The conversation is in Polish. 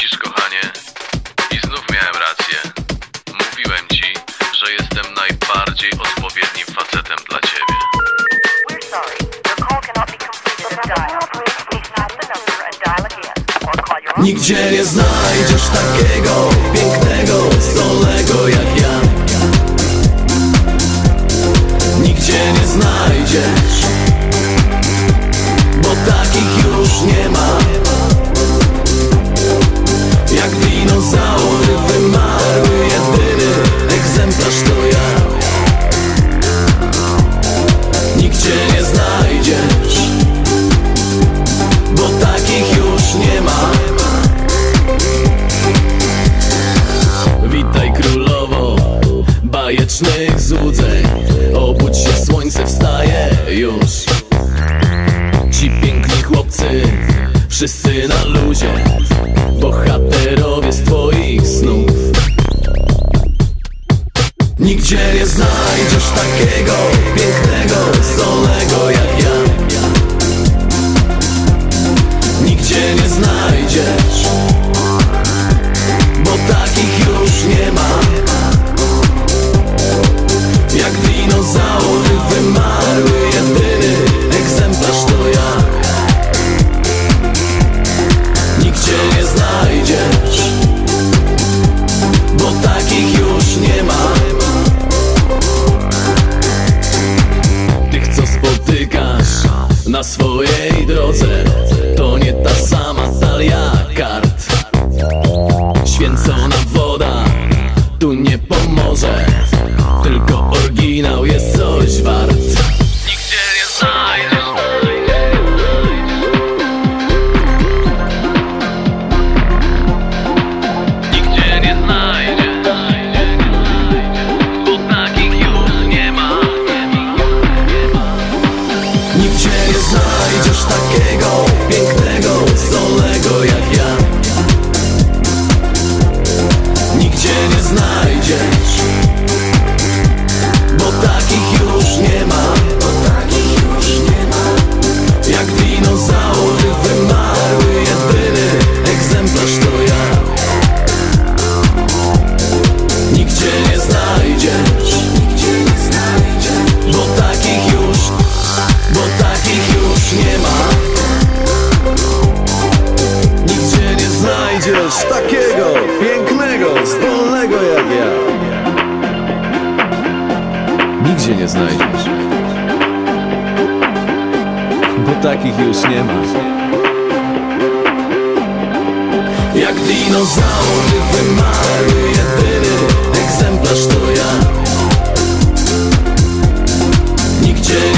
Widzisz, kochanie, i znów miałem rację. Mówiłem ci, że jestem najbardziej odpowiednim facetem dla ciebie. Nigdzie nie znajdziesz takiego pięknego już. Ci piękni chłopcy, wszyscy na luzie. Bohaterowie z twoich snów. Nigdzie nie znajdziesz takiego pięknego, solnego jak ja. na swojej drodze To nie ta sama talia kart. Święcona się nie znajdziesz. Bo takich już nie ma. Jak dinozaury wymarły jedyny egzemplarz to ja. Nigdzie nie